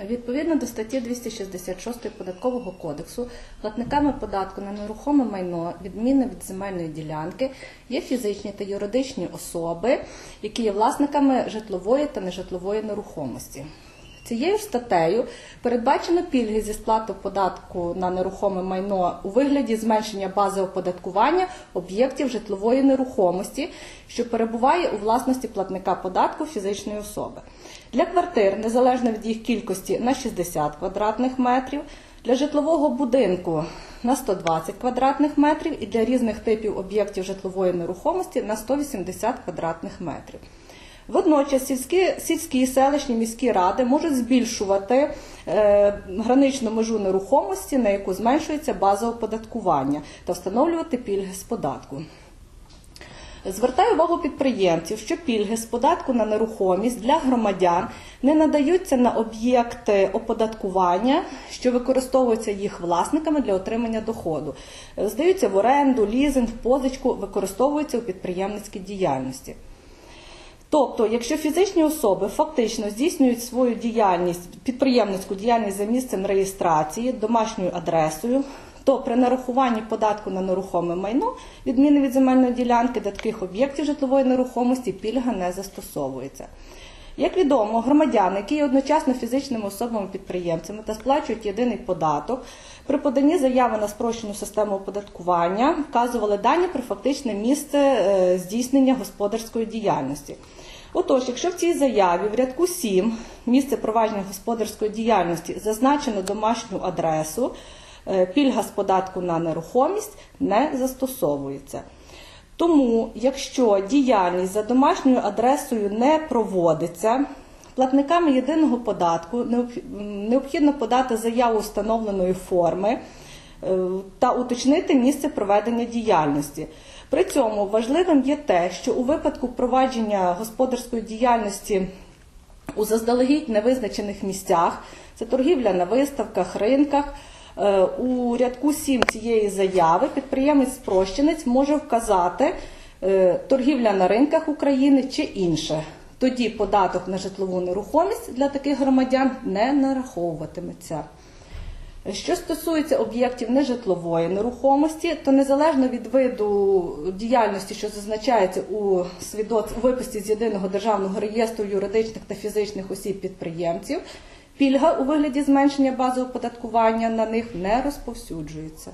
Відповідно до статті 266 податкового кодексу, платниками податку на нерухоме майно, відмінне від земельної ділянки, є фізичні та юридичні особи, які є власниками житлової та нежитлової нерухомості. Цією ж статтею передбачено пільги зі сплати податку на нерухоме майно у вигляді зменшення бази оподаткування об'єктів житлової нерухомості, що перебуває у власності платника податку фізичної особи. Для квартир, незалежно від їх кількості, на 60 квадратних метрів, для житлового будинку на 120 квадратних метрів і для різних типів об'єктів житлової нерухомості на 180 квадратних метрів. Водночас сільські, сільські селищні міські ради можуть збільшувати е, граничну межу нерухомості, на яку зменшується база оподаткування, та встановлювати пільги з податку. Звертаю увагу підприємців, що пільги з податку на нерухомість для громадян не надаються на об'єкти оподаткування, що використовуються їх власниками для отримання доходу. Здаються в оренду, лізинг, позичку, використовуються у підприємницькій діяльності. Тобто, якщо фізичні особи фактично здійснюють свою діяльність, підприємницьку діяльність за місцем реєстрації, домашньою адресою, то при нарахуванні податку на нерухоме майно, відміни від земельної ділянки до таких об'єктів житлової нерухомості, пільга не застосовується. Як відомо, громадяни, які є одночасно фізичними особами-підприємцями та сплачують єдиний податок, при поданні заяви на спрощену систему оподаткування вказували дані про фактичне місце е, здійснення господарської діяльності. Отож, якщо в цій заяві в рядку 7 місце провадження господарської діяльності зазначено домашню адресу, е, пільга з податку на нерухомість не застосовується. Тому, якщо діяльність за домашньою адресою не проводиться, платниками єдиного податку необхідно подати заяву встановленої форми та уточнити місце проведення діяльності. При цьому важливим є те, що у випадку провадження господарської діяльності у заздалегідь невизначених місцях, це торгівля на виставках, ринках. Е, У рядку 7 цієї заяви підприємець-спрощенець може вказати е, торгівля на ринках України чи інше. Тоді податок на житлову нерухомість для таких громадян не нараховуватиметься. Що стосується об'єктів нежитлової нерухомості, то незалежно від виду діяльності, що зазначається у свідоц... у виписі з єдиного державного реєстру юридичних та фізичних осіб підприємців, пільга у вигляді зменшення бази оподаткування на них не розповсюджується.